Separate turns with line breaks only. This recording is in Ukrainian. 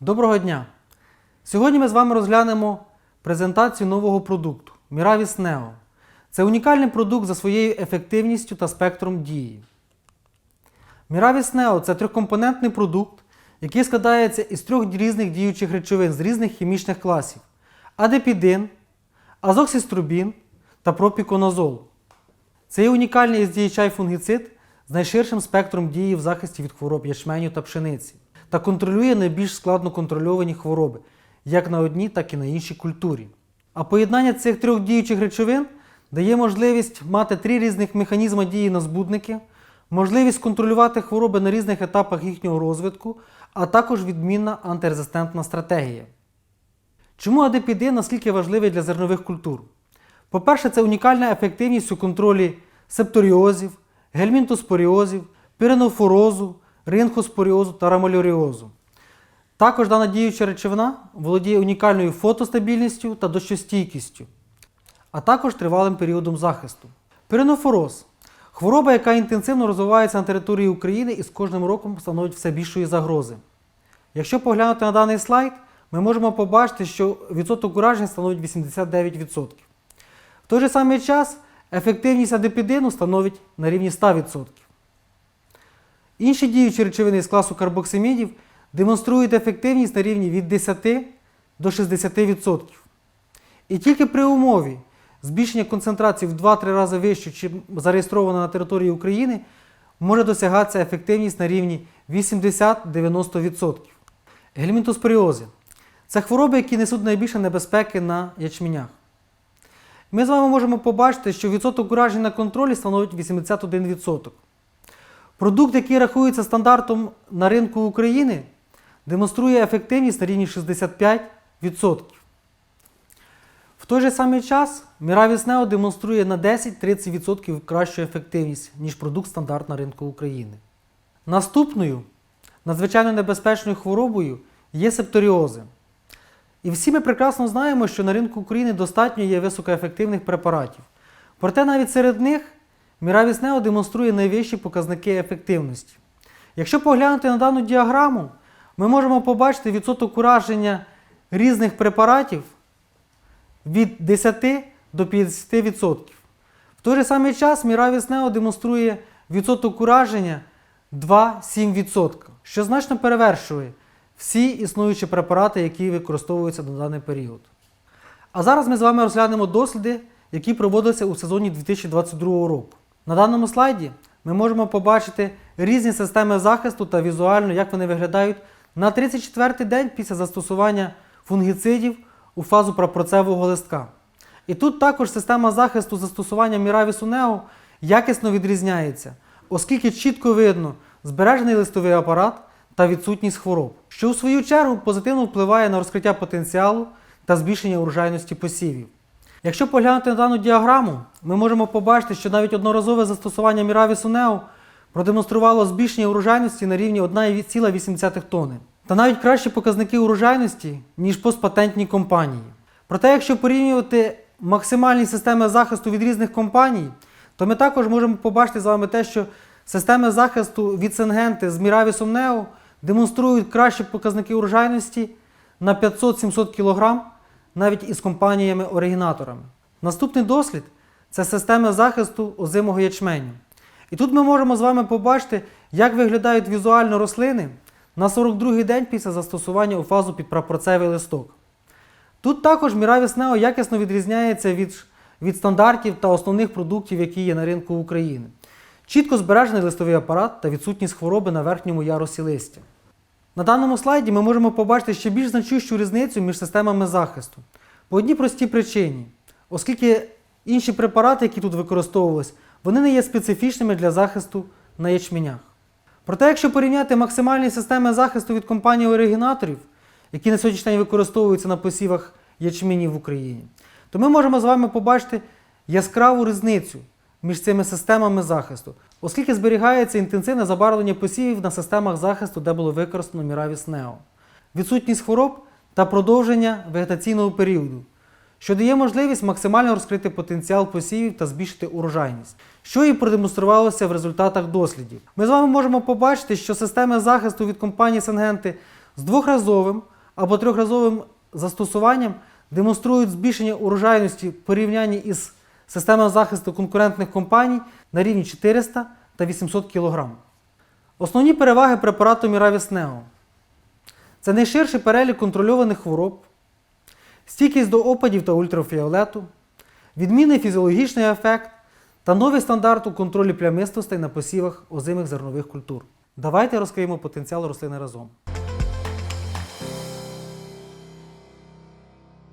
Доброго дня! Сьогодні ми з вами розглянемо презентацію нового продукту Miravis Neo. Це унікальний продукт за своєю ефективністю та спектром дії. Miravis Neo це трьохкомпонентний продукт, який складається із трьох різних діючих речовин з різних хімічних класів: адепідин, азоксіструбін та пропіконазол. Це є унікальний SDHI фунгіцид з найширшим спектром дії в захисті від хвороб ячменю та пшениці та контролює найбільш складно контрольовані хвороби як на одній, так і на іншій культурі. А поєднання цих трьох діючих речовин дає можливість мати три різних механізми дії на збудники, можливість контролювати хвороби на різних етапах їхнього розвитку, а також відмінна антирезистентна стратегія. Чому адепідин наскільки важливий для зернових культур? По-перше, це унікальна ефективність у контролі септоріозів, гельмінтоспоріозів, піренофорозу, ринхоспоріозу та рамолюріозу. Також дана діюча речовина володіє унікальною фотостабільністю та дощостійкістю, а також тривалим періодом захисту. Піренофороз хвороба, яка інтенсивно розвивається на території України і з кожним роком становить все більшої загрози. Якщо поглянути на даний слайд, ми можемо побачити, що відсоток уражень становить 89%. В той же самий час ефективність адепідину становить на рівні 100%. Інші діючі речовини з класу карбоксимідів демонструють ефективність на рівні від 10 до 60%. І тільки при умові збільшення концентрації в 2-3 рази вище, чим зареєстровано на території України, може досягатися ефективність на рівні 80-90%. Гельмінтоспоріози це хвороби, які несуть найбільше небезпеки на ячменях. Ми з вами можемо побачити, що відсоток уражень на контролі становить 81%. Продукт, який рахується стандартом на ринку України, демонструє ефективність на рівні 65%. В той же самий час Miravis Neo демонструє на 10-30% кращу ефективність, ніж продукт стандарт на ринку України. Наступною надзвичайно небезпечною хворобою є септоріози. І всі ми прекрасно знаємо, що на ринку України достатньо є високоефективних препаратів. Проте навіть серед них Miravis Neo демонструє найвищі показники ефективності. Якщо поглянути на дану діаграму, ми можемо побачити відсоток ураження різних препаратів від 10 до 50%. В той же самий час Miravis Neo демонструє відсоток ураження 2-7%, що значно перевершує всі існуючі препарати, які використовуються на даний період. А зараз ми з вами розглянемо досліди, які проводилися у сезоні 2022 року. На даному слайді ми можемо побачити різні системи захисту та візуально, як вони виглядають на 34-й день після застосування фунгіцидів у фазу прапорцевого листка. І тут також система захисту застосування Miravis Neo якісно відрізняється, оскільки чітко видно збережений листовий апарат та відсутність хвороб, що у свою чергу позитивно впливає на розкриття потенціалу та збільшення урожайності посівів. Якщо поглянути на дану діаграму, ми можемо побачити, що навіть одноразове застосування Miravis Neo продемонструвало збільшення урожайності на рівні 1,8 тонни. Та навіть кращі показники урожайності, ніж постпатентні компанії. Проте, якщо порівнювати максимальні системи захисту від різних компаній, то ми також можемо побачити з вами те, що системи захисту від Сенгенти з Miravis Neo демонструють кращі показники урожайності на 500-700 кг навіть із компаніями-оригінаторами. Наступний дослід це системи захисту озимого ячменю. І тут ми можемо з вами побачити, як виглядають візуально рослини на 42-й день після застосування у фазу під прапорцевий листок. Тут також Miravis Neo якісно відрізняється від, від стандартів та основних продуктів, які є на ринку України. Чітко збережений листовий апарат та відсутність хвороби на верхньому ярусі листя. На даному слайді ми можемо побачити ще більш значущу різницю між системами захисту. По одній простій причині, оскільки інші препарати, які тут використовувалися, вони не є специфічними для захисту на ячменях. Проте, якщо порівняти максимальні системи захисту від компаній-оригінаторів, які на сьогоднішній день використовуються на посівах ячменів в Україні, то ми можемо з вами побачити яскраву різницю між цими системами захисту, оскільки зберігається інтенсивне забарвлення посівів на системах захисту, де було використано Miravis Neo, відсутність хвороб та продовження вегетаційного періоду, що дає можливість максимально розкрити потенціал посівів та збільшити урожайність, що і продемонструвалося в результатах дослідів. Ми з вами можемо побачити, що системи захисту від компанії Сенгенти з двохразовим або трьохразовим застосуванням демонструють збільшення урожайності в порівнянні із системою захисту конкурентних компаній на рівні 400 та 800 кг. Основні переваги препарату Міравіс Нео це найширший перелік контрольованих хвороб, стійкість до опадів та ультрафіолету, відмінний фізіологічний ефект та новий стандарт у контролі плямистостей на посівах озимих зернових культур. Давайте розкриємо потенціал рослини разом.